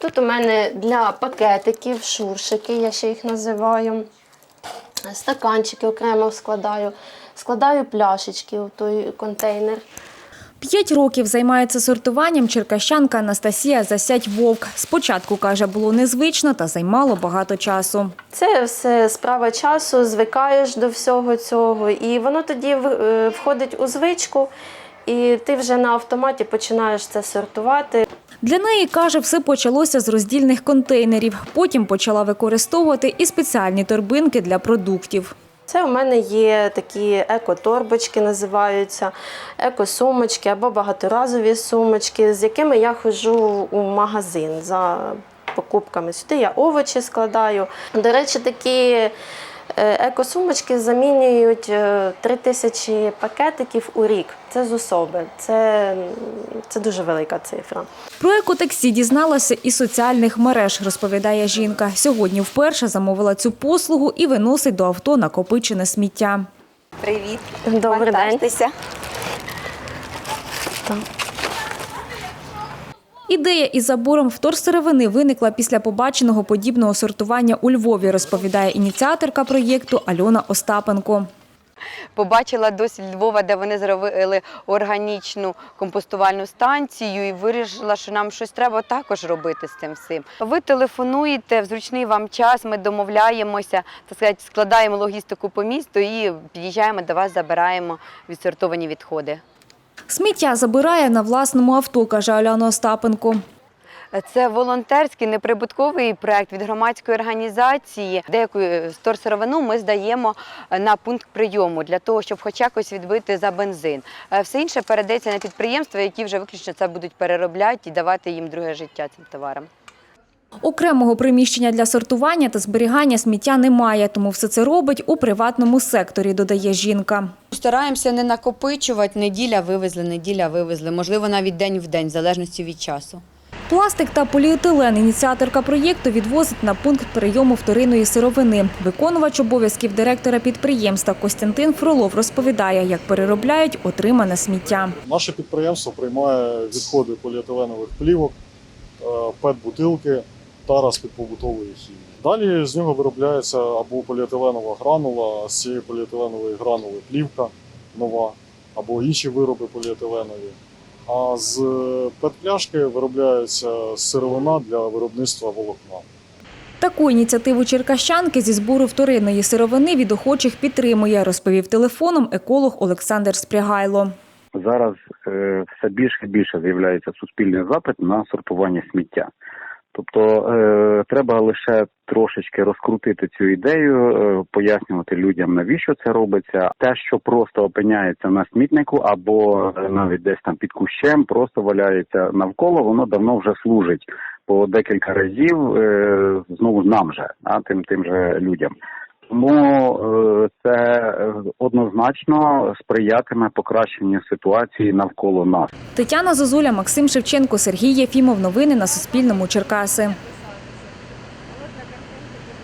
Тут у мене для пакетиків шуршики, я ще їх називаю. Стаканчики окремо складаю. Складаю пляшечки у той контейнер. П'ять років займається сортуванням черкащанка Анастасія Засядь Вовк. Спочатку, каже, було незвично та займало багато часу. Це все справа часу, звикаєш до всього цього, і воно тоді е, входить у звичку, і ти вже на автоматі починаєш це сортувати. Для неї, каже, все почалося з роздільних контейнерів. Потім почала використовувати і спеціальні торбинки для продуктів. Це у мене є такі еко-торбочки, називаються, еко-сумочки або багаторазові сумочки, з якими я ходжу у магазин за покупками. Сюди я овочі складаю. До речі, такі еко-сумочки замінюють е, 3 тисячі пакетиків у рік. Це з особи. Це, це дуже велика цифра. Про екотаксі дізналася із соціальних мереж, розповідає жінка. Сьогодні вперше замовила цю послугу і виносить до авто накопичене сміття. Привіт. Добрий день. Ідея із забором вторсировини виникла після побаченого подібного сортування у Львові, розповідає ініціаторка проєкту Альона Остапенко. Побачила досвід Львова, де вони зробили органічну компостувальну станцію і вирішила, що нам щось треба також робити з цим всім. Ви телефонуєте в зручний вам час, ми домовляємося, так сказати, складаємо логістику по місту і під'їжджаємо до вас, забираємо відсортовані відходи. Сміття забирає на власному авто, каже Аляна Остапенко. Це волонтерський неприбутковий проект від громадської організації. Деяку сторсировину ми здаємо на пункт прийому для того, щоб хоч якось відбити за бензин. Е, Все інше передається на підприємства, які вже виключно це будуть переробляти і давати їм друге життя цим товарам. Окремого приміщення для сортування та зберігання сміття немає, тому все це робить у приватному секторі, додає жінка. Стараємося не накопичувати. Неділя вивезли, неділя вивезли, можливо, навіть день в день, в залежності від часу. Пластик та поліетилен ініціаторка проєкту відвозить на пункт прийому вторинної сировини. Виконувач обов'язків директора підприємства Костянтин Фролов розповідає, як переробляють отримане сміття. Наше підприємство приймає відходи поліетиленових плівок, е, пет-бутилки та побутової хімії. Далі з нього виробляється або поліетиленова гранула, а з цієї поліетиленової гранули плівка нова, або інші вироби поліетиленові. А з пет-пляшки виробляється сировина для виробництва волокна. Таку ініціативу черкащанки зі збору вторинної сировини від охочих підтримує, розповів телефоном еколог Олександр Спрягайло. Зараз е, все більше і більше з'являється суспільний запит на сортування сміття. Тобто е, треба лише трошечки розкрутити цю ідею, е, пояснювати людям, навіщо це робиться. Те, що просто опиняється на смітнику або е, навіть десь там під кущем, просто валяється навколо, воно давно вже служить по декілька разів знову нам же, а тим тим же людям. Тому е, це однозначно сприятиме покращенню ситуації навколо нас. Тетяна Зозуля, Максим Шевченко, Сергій Єфімов. Новини на Суспільному. Черкаси.